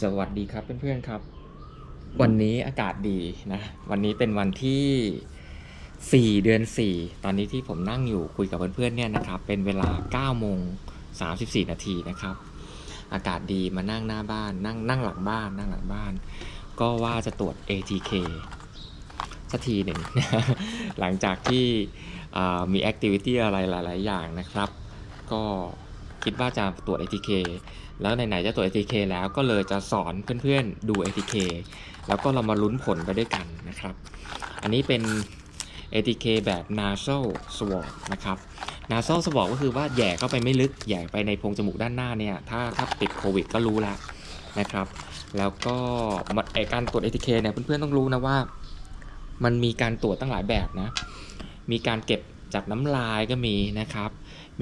สวัสดีครับเพื่อนๆครับ วันนี้อากาศดีนะ วันนี้เป็นวันที่ 4 เดือน 4 ตอนนี้ที่ผมนั่งอยู่คุยกับเพื่อนๆเนี่ยนะครับ เป็นเวลา9โมง34 นาทีนะครับ อากาศดีมานั่งหน้าบ้าน นั่งนั่งหลังบ้าน นั่งหลังบ้าน ก็ว่าจะตรวจ ATK สักทีหนึ่ง หลังจากที่มีแอคทิวิตี้อะไรหลาย ๆ อย่างนะครับ ก็ คิดว่าจะตรวจ ATK แล้วไหนๆจะตรวจ ATK แล้วก็เลยจะสอนเพื่อนๆดู ATK แล้วก็เรามาลุ้นผลไปด้วยกันนะครับ อันนี้เป็น ATK แบบ nasal swab นะครับ nasal swab ก็คือว่าแย่เข้าไปไม่ลึกแย่ไปในโพรงจมูกด้านหน้าเนี่ย ถ้าถ้าติดโควิดก็รู้ล้วนะครับ แล้วก็การตรวจ ATK เนี่ยเพื่อนๆต้องรู้นะว่า มันมีการตรวจตั้งหลายแบบนะ มีการเก็บจากน้ำลายก็มีนะครับ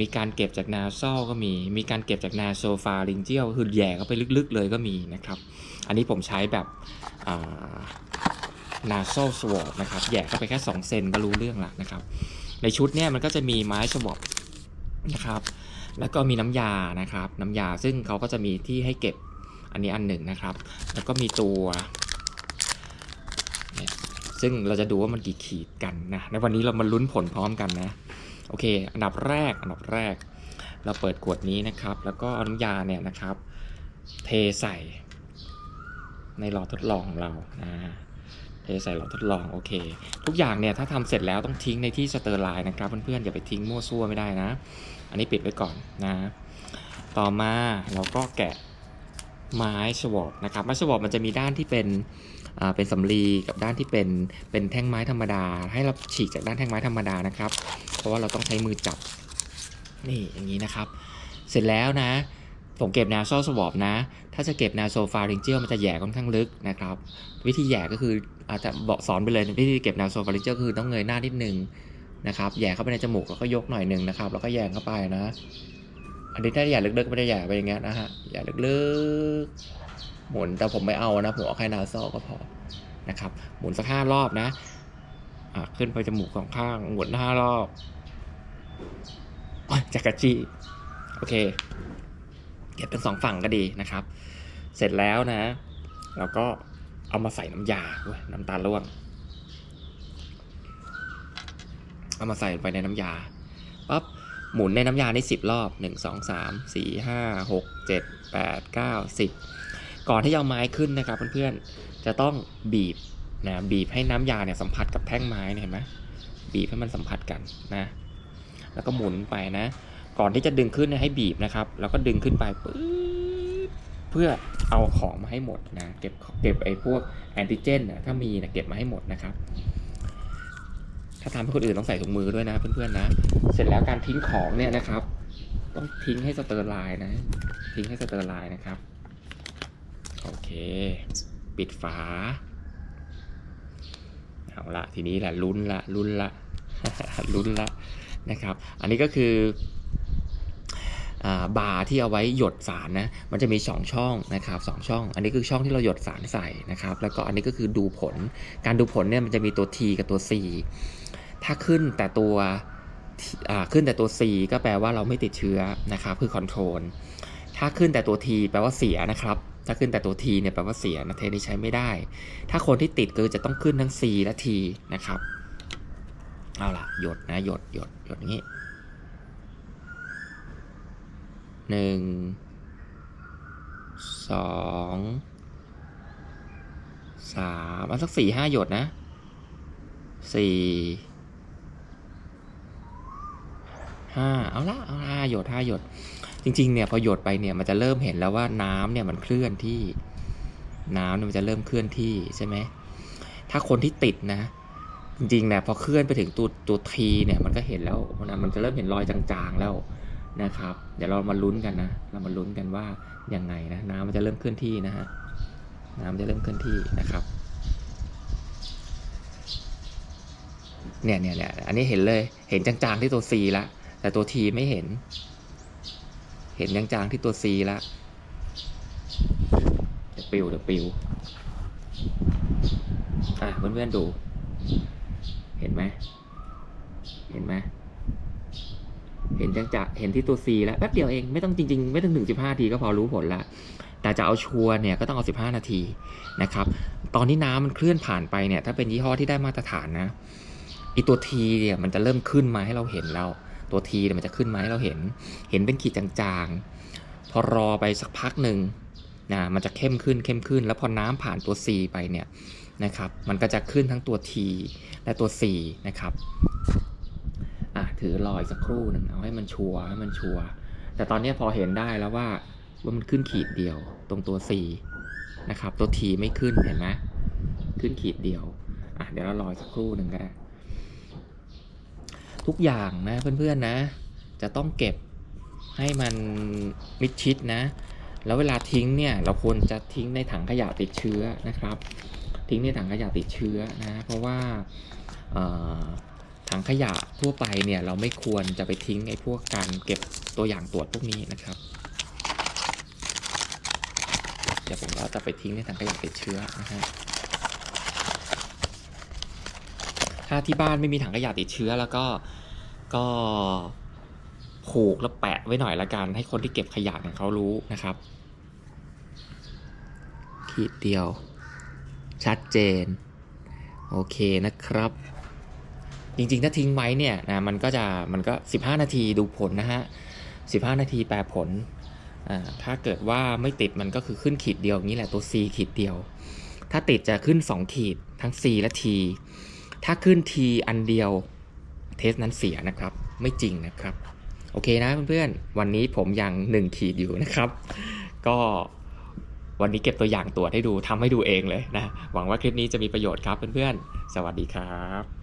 มีการเก็บจากนาซ a ลก็มี มีการเก็บจากนาโซฟาริงเจียลคือแย่เข้าไปลึกๆเลยก็มีนะครับ อันนี้ผมใช้แบบนาโซสวอปนะครับแย่เข้าไปแค่ 2 เซนก็รู้เรื่องละนะครับ ในชุดเนี่ยมันก็จะมีไม้สวอปนะครับ แล้วก็มีน้ำยานะครับ น้ำยาซึ่งเขาก็จะมีที่ให้เก็บอันนี้อันหนึ่งนะครับ แล้วก็มีตัวซึ่งเราจะดูว่ามันกี่ขีดกันนะในวันนี้เรามาลุ้นผลพร้อมกันนะ โอเค อันดับแรก อันดับแรก เราเปิดขวดนี้นะครับ แล้วก็เอาน้ำยาเนี่ยนะครับ เทใส่ ในหลอดทดลองของเรานะเทใส่หลอดทดลองโอเค ทุกอย่างเนี่ยถ้าทำเสร็จแล้วต้องทิ้งในที่สเตอร์ไลน์นะครับเพื่อนๆอย่าไปทิ้งมั่วซั่วไม่ได้นะ อันนี้ปิดไว้ก่อนนะ ต่อมาเราก็แกะไม้สวอปนะครับไม้สวอปมันจะมีด้านที่เป็น เป็นสำลีกับด้านที่เป็นเป็นแท่งไม้ธรรมดา ให้เราฉีกจากด้านแท่งไม้ธรรมดานะครับ เพราะว่าเราต้องใช้มือจับนี่อย่างนี้นะครับ เสร็จแล้วนะ ผมเก็บนาโซสวอปนะ ถ้าจะเก็บนาโซฟาริงเจียลมันจะแย่ค่อนข้างลึกนะครับ วิธีแย่ก็คืออาจจะบอกสอนไปเลยวิธีเก็บนาโซฟาริงเจียลคือต้องเงยหน้านิดนึงนะครับแย่เข้าไปในจมูกแล้วก็ยกหน่อยหนึ่งนะครับ แล้วก็แย่เข้าไปนะ อันนี้ถ้าแย่ลึกๆไม่ได้แย่ไปอย่างเงี้ยนะฮะแย่ลึกๆ หมุนแต่ผมไม่เอานะผมเอาแค่นาโซก็พอนะครับ หมุนสักห้ารอบนะขึ้นไปจมูกสองข้างหมุนห้ารอบอจักรจี้โอเค เก็บเป็นสองฝั่งก็ดีนะครับ เสร็จแล้วนะเราก็เอามาใส่น้ำยาเว้ยน้ำตาลร่วง เอามาใส่ไปในน้ำยาปั๊บหมุนในน้ำยาได้สิบรอบหนึ่งสองสามสี่ห้าหกเจ็ดแปดเก้าสิบ ก่อนที่จะเอาไม้ขึ้นนะครับเพื่อนๆจะต้องบีบนะบีบให้น้ำยาเนี่ยสัมผัสกับแท่งไม้เห็นไหมบีบให้มันสัมผัสกันนะ แล้วก็หมุนไปนะ ก่อนที่จะดึงขึ้นให้บีบนะครับ แล้วก็ดึงขึ้นไปปึ๊บเพื่อเอาของมาให้หมดนะเก็บเก็บไอ้พวกแอนติเจนนะถ้ามีนะเก็บมาให้หมดนะครับถ้าทำให้คนอื่นต้องใส่ถุงมือด้วยนะเพื่อนๆนะ เสร็จแล้วการทิ้งของเนี่ยนะครับ ต้องทิ้งให้สเตอร์ไลน์นะ ทิ้งให้สเตอร์ไลน์นะครับ โอเค ปิดฝา เอาละทีนี้แหละลุ้นละลุ้นละลุ้นละนะครับ อันนี้ก็คืออบาร์ที่เอาไว้หยดสารนะ มันจะมี 2 ช่องนะครับสองช่อง อันนี้คือช่องที่เราหยดสารใส่นะครับ แล้วก็อันนี้ก็คือดูผล การดูผลเนี่ยมันจะมีตัว T กับตัว C ถ้าขึ้นแต่ตัวขึ้นแต่ตัว C ก็แปลว่าเราไม่ติดเชื้อนะครับ คือคอนโทรล ถ้าขึ้นแต่ตัว T แปลว่าเสียนะครับ ถ้าขึ้นแต่ตัว T เนี่ยแปลว่าเสียนะเทนี้ใช้ไม่ได้ ถ้าคนที่ติดก็จะต้องขึ้นทั้ง C และ T นะครับ เอาล่ะ หยดนะหยดหยดหยดอย่างนี้หนึ่งสองสามเอาสักสี่ห้าหยดนะสี่ห้าเอาละเอาห้าหยดห้าหยด จริงๆเนี่ยพอหยดไปเนี่ยมันจะเริ่มเห็นแล้วว่าน้ำเนี่ยมันเคลื่อนที่ น้ำเนี่ยมันจะเริ่มเคลื่อนที่ใช่ไหมถ้าคนที่ติดนะ จริงๆเนี่ยพอเคลื่อนไปถึงตัวตัวทีเนี่ยมันก็เห็นแล้วนะมันจะเริ่มเห็นรอยจางๆแล้วนะครับ เดี๋ยวเรามาลุ้นกันนะเรามาลุ้นกันว่ายังไงนะน้ำมันจะเริ่มเคลื่อนที่นะฮะน้ำจะเริ่มเคลื่อนที่นะครับเนี่ยเนี่ยเนี่ยอันนี้เห็นเลย เห็นจางๆที่ตัว C ละ แต่ตัว T ไม่เห็น เห็นจางๆที่ตัว C และเดี๋ยวปิวเดี๋ยวปิวอะเพื่อนๆดู เห็นไหมเห็นไหมเห็นจังจะเห็นที่ตัว C แล้วแป๊บเดียวเองไม่ต้องจริงๆ ไม่ต้องถึง 15 ทีก็พอรู้ผลละแต่จะเอาชัวร์เนี่ยก็ต้องเอา 15 นาทีนะครับ ตอนนี้น้ำมันเคลื่อนผ่านไปเนี่ย ถ้าเป็นยี่ห้อที่ได้มาตรฐานนะอีตัวทีเนี่ยมันจะเริ่มขึ้นมาให้เราเห็นแล้ว ตัวทีเนี่ยมันจะขึ้นมาให้เราเห็น เห็นเป็นขีดจางๆ พอรอไปสักพักหนึ่งนะมันจะเข้มขึ้นเข้มขึ้น แล้วพอน้ำผ่านตัว C ไปเนี่ยนะครับ มันก็จะขึ้นทั้งตัว T และตัว C นะครับอะถือรออีกสักครู่หนึ่งเอาให้มันชัวร์ให้มันชัวร์แต่ตอนนี้พอเห็นได้แล้วว่าว่ามันขึ้นขีดเดียวตรงตัว C นะครับ ตัว T ไม่ขึ้นเห็นไหมขึ้นขีดเดียวอะเดี๋ยวเรารออีกสักครู่หนึ่งก็ได้ ทุกอย่างนะเพื่อนๆนะ จะต้องเก็บให้มันมิดชิดนะ แล้วเวลาทิ้งเนี่ยเราควรจะทิ้งในถังขยะติดเชื้อนะครับ ทิ้งในถังขยะติดเชื้อนะเพราะว่าถังขยะทั่วไปเนี่ยเราไม่ควรจะไปทิ้งไอ้พวกการเก็บตัวอย่างตรวจพวกนี้นะครับเดี๋ยวผมก็จะไปทิ้งในถังขยะติดเชื้อนะฮะ ถ้าที่บ้านไม่มีถังขยะติดเชื้อแล้วก็ก็ผูกแล้วแปะไว้หน่อยละกัน ให้คนที่เก็บขยะเนี่ยเขารู้นะครับ ขีดเดียว ชัดเจน โอเคนะครับ จริงๆ ถ้าทิ้งไว้เนี่ยนะมันก็จะมันก็ 15 นาทีดูผลนะฮะ 15 นาทีแปลผลอ่าถ้าเกิดว่าไม่ติดมันก็คือขึ้นขีดเดียวอย่างนี้แหละตัว C ขีดเดียว ถ้าติดจะขึ้น 2 ขีดทั้ง C และ T ถ้าขึ้น T อันเดียวเทสนั้นเสียนะครับ ไม่จริงนะครับ โอเคนะเพื่อนๆ วันนี้ผมยัง1ขีดอยู่นะครับ ก็วันนี้เก็บตัวอย่างตรวจให้ดูทำให้ดูเองเลยนะ หวังว่าคลิปนี้จะมีประโยชน์ครับเพื่อนๆ สวัสดีครับ